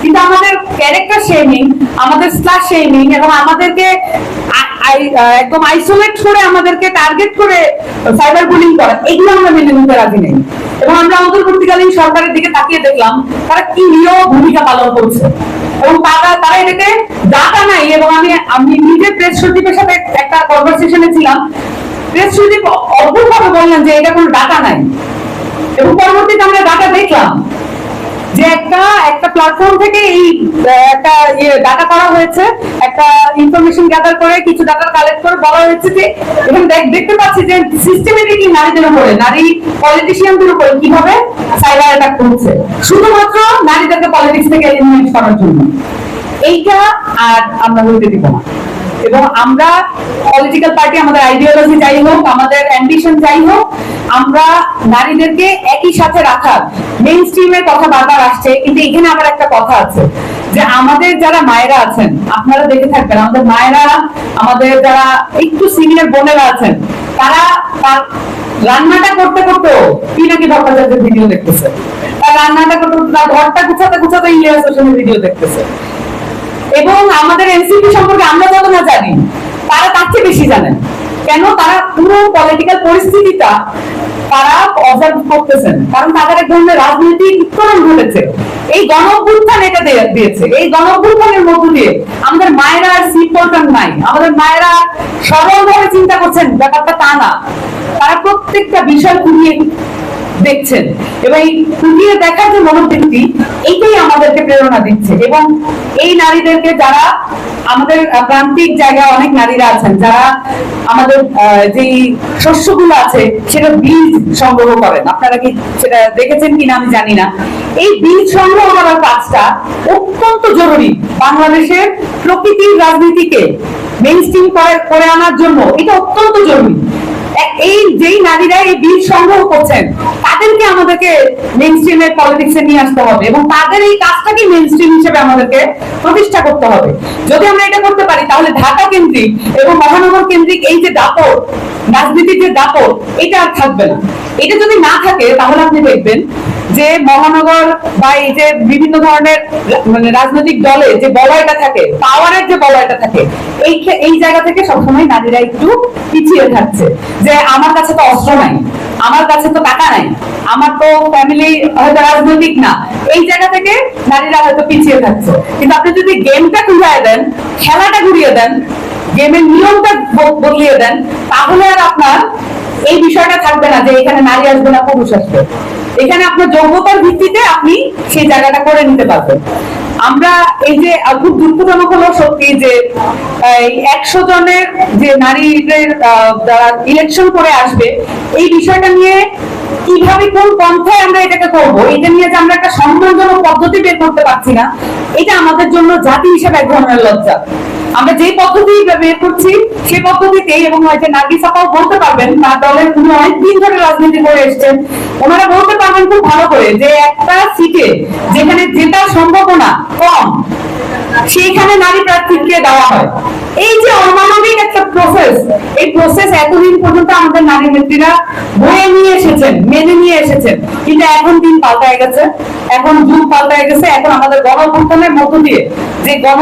কিন্তু আমাদের character shaming আমাদের শেমিং এবং আমাদেরকে একদম আইসোলেট করে আমাদেরকে টার্গেট করে সাইবার বুলিং করা, এগুলো আমরা মেনে নিতে রাজি নেই। এবং আমরা সরকারের দিকে তাকিয়ে দেখলাম, তারা কি নিয় ভূমিকা পালন করছে। এবং তারা তারা এটাকে নাই, এবং আমি আমি নিজে প্রেস সচিবের সাথে একটা কনভারসেশনে ছিলাম। প্রেস সচিব অদ্ভুতভাবে বললেন যে এটা কোনো ডাটা নাই। এবং পরবর্তীতে আমরা ডাটা দেখলাম যে একটা প্ল্যাটফর্ম থেকে এই একটা ইয়ে ডাটা করা হয়েছে। একটা ইনফরমেশন গ্যাদার করে, কিছু ডাটা কালেক্ট করে বলা হয়েছে যে, এবং দেখতে পাচ্ছি যে সিস্টেমেটিকলি নারীদের উপরে, নারী পলিটিশিয়ানদের উপরে কীভাবে সাইবার অ্যাটাক করছে। শুধুমাত্র নারীদেরকে পলিটিক্স থেকে এলিমিনেট করার জন্য। এইটা আর আমরা বলতে দিব না। এবং আমরা পলিটিক্যাল পার্টি আমাদের আইডিওলজি যাই হোক, আমাদের অ্যাম্বিশন যাই হোক, আমরা নারীদেরকে একই সাথে রাখার মেইন স্ট্রিমের কথা বারবার আসছে, কিন্তু এখানে আবার একটা কথা আছে যে আমাদের যারা মায়েরা আছেন, আপনারা দেখে থাকবেন, আমাদের মায়েরা, আমাদের যারা একটু সিনিয়র বোনেরা আছেন, তারা রান্নাটা করতে করতেও পিনাকি ভট্টাচার্যের ভিডিও দেখতেছে? তার রান্নাটা করতে করতে ঘরটা গুছাতে গুছাতে ইলিয়াস হোসেনের ভিডিও দেখতেছে। এবং আমাদের এনসিপি সম্পর্কে আমরা জানি তারা তার চেয়ে বেশি জানেন। কেন? তারা পুরো পলিটিক্যাল পরিস্থিতিটা তারা অবজার্ভ করতেছেন। কারণ তাদের এক ধরনের রাজনৈতিক উত্তরণ ঘটেছে। এই গণ অভ্যুত্থান এটা দিয়ে- দিয়েছে। এই গণ অভ্যুত্থানের মধ্য দিয়ে আমাদের মায়েরা আর সিট পল্টন নাই। আমাদের মায়েরা সরলভাবে চিন্তা করছেন, ব্যাপারটা তা না। তারা প্রত্যেকটা বিষয় খুঁটিয়ে দেখছেন। এবং এই খুঁটিয়ে দেখার যে মনোবৃত্তি এইটাই আমাদেরকে প্রেরণা দিচ্ছে। এবং এই নারীদেরকে যারা আমাদের প্রান্তিক জায়গায় অনেক নারীরা আছেন, যারা আমাদের যেই শস্যগুলো আছে, সেটা বীজ সংগ্রহ করেন। আপনারা কি সেটা দেখেছেন কিনা আমি জানি না। এই বীজ সংগ্রহ করার কাজটা অত্যন্ত জরুরি বাংলাদেশের প্রকৃতির রাজনীতিকে মেইন স্ট্রিম করে আনার জন্য। এটা অত্যন্ত জরুরি। এই যেই নারীরা এই বীজ সংগ্রহ করছেন, তাদেরকে আমাদেরকে মেইন স্ট্রিমের পলিটিক্সে নিয়ে আসতে হবে এবং তাদের এই কাজটাকে স্ট্রিম হিসেবে আমাদেরকে প্রতিষ্ঠা করতে হবে। যদি আমরা এটা করতে পারি, তাহলে ঢাকা কেন্দ্রিক এবং মহানগর কেন্দ্রিক এই যে দাপট রাজনীতির যে দাপট, এটা আর থাকবে না। এটা যদি না থাকে, তাহলে আপনি দেখবেন যে মহানগর বা এই যে বিভিন্ন ধরনের মানে রাজনৈতিক দলে যে বলয়টা থাকে পাওয়ারের যে বলয়টা থাকে, এই এই জায়গা থেকে সবসময় নারীরা একটু পিছিয়ে থাকছে। যে আমার কাছে তো অস্ত্র নাই, আমার কাছে তো টাকা নাই, আমার তো ফ্যামিলি হয়তো রাজনৈতিক না। এই জায়গা থেকে নারীরা হয়তো পিছিয়ে থাকছে। কিন্তু আপনি যদি গেমটা ঘুরিয়ে দেন, খেলাটা ঘুরিয়ে দেন গেমের নিয়মটা বদলিয়ে দেন, তাহলে আর আপনার এই বিষয়টা থাকবে না যে এখানে নারী আসবে না, পুরুষ আসবে। এখানে আপনার যোগ্যতার ভিত্তিতে আপনি সেই জায়গাটা করে নিতে পারবেন। আমরা এই যে খুব দুঃখজনক হলো সত্যি যে একশো জনের যে নারীদের ইলেকশন করে আসবে, এই বিষয়টা নিয়ে কীভাবে কোন পন্থায় আমরা এটাকে করব, এটা নিয়ে যে আমরা একটা সম্মানজনক পদ্ধতি বের করতে পারছি না, এটা আমাদের জন্য জাতি হিসেবে এক ধরনের লজ্জা। আমরা যে পদ্ধতি বের করছি, সেই পদ্ধতিতেই এবং হয়তো নার্গিস আপাও বলতে পারবেন, তার দলের উনি অনেকদিন ধরে রাজনীতি করে এসেছেন। ওনারা বলতে পারবেন খুব ভালো করে যে একটা সিটে যেখানে জেতার সম্ভাবনা কম, সেইখানে নারী প্রার্থীকে দেওয়া হয়। এই যে অমানবিক একটা প্রসেস এই প্রসেস এতদিন পর্যন্ত আমাদের নারী নেত্রীরা বয়ে নিয়ে এসেছেন, মেনে নিয়ে এসেছেন। কিন্তু এখন দিন পাল্টায় গেছে, এখন যুগ পাল্টায় গেছে, এখন আমাদের গণ মধ্য দিয়ে যে গণ